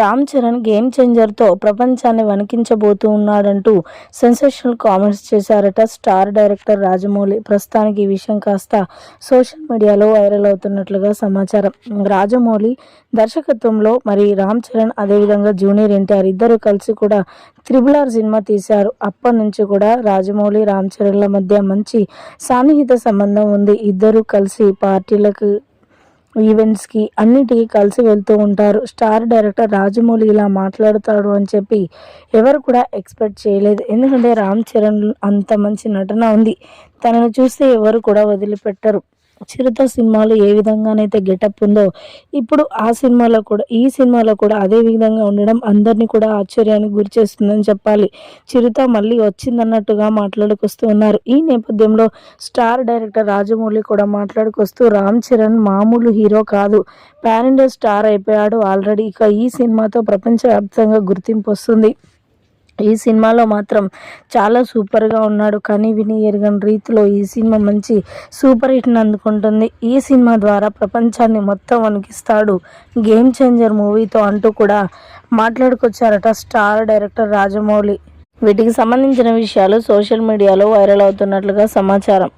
Ram Charan game చేంజర్తో ప్రపంచాన్ని వణికించబోతూ ఉన్నాడంటూ సెన్సేషనల్ కామెంట్స్ చేశారట స్టార్ డైరెక్టర్ రాజమౌళి. ప్రస్తుతానికి ఈ విషయం కాస్త సోషల్ మీడియాలో వైరల్ అవుతున్నట్లుగా సమాచారం. రాజమౌళి దర్శకత్వంలో మరి రామ్ చరణ్ అదేవిధంగా జూనియర్ ఎన్టీఆర్ ఇద్దరు కలిసి కూడా త్రిబుల్ ఆర్ సినిమా తీశారు. అప్పటి నుంచి కూడా రాజమౌళి రామ్ చరణ్ల మధ్య మంచి సాన్నిహిత సంబంధం ఉంది. ఇద్దరు కలిసి పార్టీలకు ఈవెంట్స్కి అన్నిటికీ కలిసి వెళ్తూ ఉంటారు. స్టార్ డైరెక్టర్ రాజమౌళి ఇలా మాట్లాడతాడు అని చెప్పి ఎవరు కూడా ఎక్స్పెక్ట్ చేయలేదు. ఎందుకంటే రామ్ చరణ్ అంత మంచి నటన ఉంది. తనను చూస్తే ఎవరు కూడా వదిలిపెట్టరు. చిరుత సినిమాలో ఏ విధంగానైతే గెటప్ ఉందో ఇప్పుడు ఆ సినిమాలో కూడా ఈ సినిమాలో కూడా అదే విధంగా ఉండడం అందరినీ కూడా ఆశ్చర్యానికి గురి చేస్తుందని చెప్పాలి. చిరుత మళ్ళీ వచ్చిందన్నట్టుగా మాట్లాడుకొస్తూ ఉన్నారు. ఈ నేపథ్యంలో స్టార్ డైరెక్టర్ రాజమౌళి కూడా మాట్లాడుకొస్తూ రామ్ చరణ్ మామూలు హీరో కాదు. పాన్ ఇండియా స్టార్ అయిపోయాడు ఆల్రెడీ. ఇక ఈ సినిమాతో ప్రపంచవ్యాప్తంగా గుర్తింపు వస్తుంది. ఈ సినిమాలో మాత్రం చాలా సూపర్గా ఉన్నాడు. కానీ విని ఎరగని రీతిలో ఈ సినిమా మంచి సూపర్ హిట్ని అందుకుంటుంది. ఈ సినిమా ద్వారా ప్రపంచాన్ని మొత్తం వణికిస్తాడు. గేమ్ చేంజర్ మూవీతో అంటూ కూడా మాట్లాడుకొచ్చారట స్టార్ డైరెక్టర్ రాజమౌళి. వీటికి సంబంధించిన విషయాలు సోషల్ మీడియాలో వైరల్ అవుతున్నట్లుగా సమాచారం.